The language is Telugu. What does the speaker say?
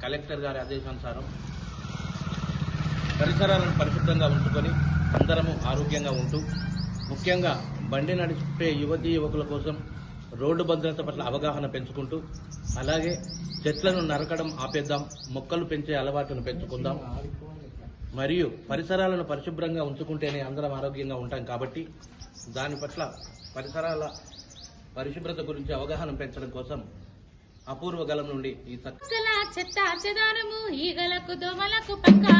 కలెక్టర్ గారి ఆదేశానుసారం పరిసరాలను పరిశుభ్రంగా ఉంచుకొని అందరము ఆరోగ్యంగా ఉంటూ ముఖ్యంగా బండి నడిచే యువతీ యువకుల కోసం రోడ్డు భద్రత పట్ల అవగాహన పెంచుకుంటూ అలాగే చెట్లను నరకడం ఆపేద్దాం మొక్కలు పెంచే అలవాటును పెంచుకుందాం మరియు పరిసరాలను పరిశుభ్రంగా ఉంచుకుంటేనే అందరం ఆరోగ్యంగా ఉంటాం కాబట్టి దాని పట్ల పరిసరాల పరిశుభ్రత గురించి అవగాహన పెంచడం కోసం అపూర్వ గలం నుండి ఈ చెత్త చెదారము ఈగలకు దోమలకు పక్కా